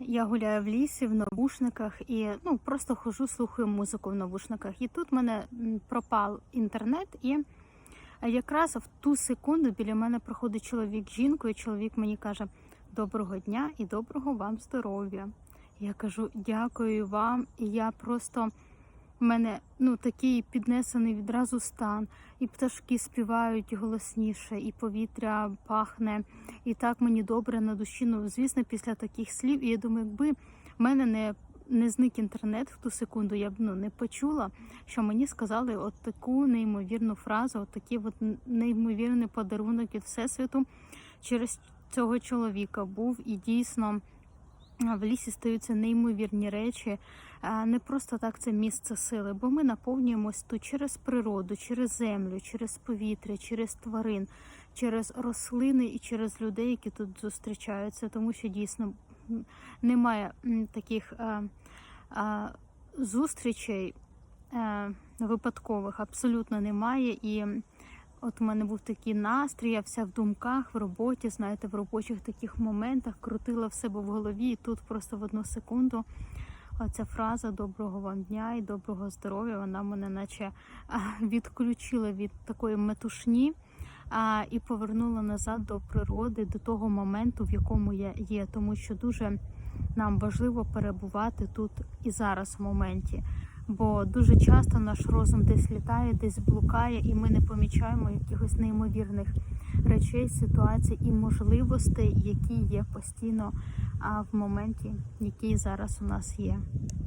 Я гуляю в лісі в навушниках і ну просто хожу, слухаю музику в навушниках. І тут в мене пропав інтернет, і якраз в ту секунду біля мене проходить чоловік з жінкою. Чоловік мені каже: Доброго дня і доброго вам здоров'я. Я кажу, дякую вам. І я просто в мене ну такий піднесений відразу стан, і пташки співають голосніше, і повітря пахне, і так мені добре на душі. Ну звісно, після таких слів. І я думаю, якби в мене не не зник інтернет в ту секунду, я б ну не почула, що мені сказали от таку неймовірну фразу, от такий от неймовірний подарунок від всесвіту через цього чоловіка був і дійсно. А, В лісі стаються неймовірні речі. Не просто так це місце сили, бо ми наповнюємось тут через природу, через землю, через повітря, через тварин, через рослини і через людей, які тут зустрічаються, тому що дійсно немає таких а, а, зустрічей е, випадкових, абсолютно немає. І от у мене був такий настрій, я вся в думках, в роботі, знаєте, в робочих таких моментах крутила в себе в голові, і тут просто в одну секунду. Оця фраза доброго вам дня і доброго здоров'я, вона мене наче відключила від такої метушні і повернула назад до природи, до того моменту, в якому я є. Тому що дуже нам важливо перебувати тут і зараз в моменті. Бо дуже часто наш розум десь літає, десь блукає, і ми не помічаємо якихось неймовірних речей, ситуацій і можливостей, які є постійно в моменті, який зараз у нас є.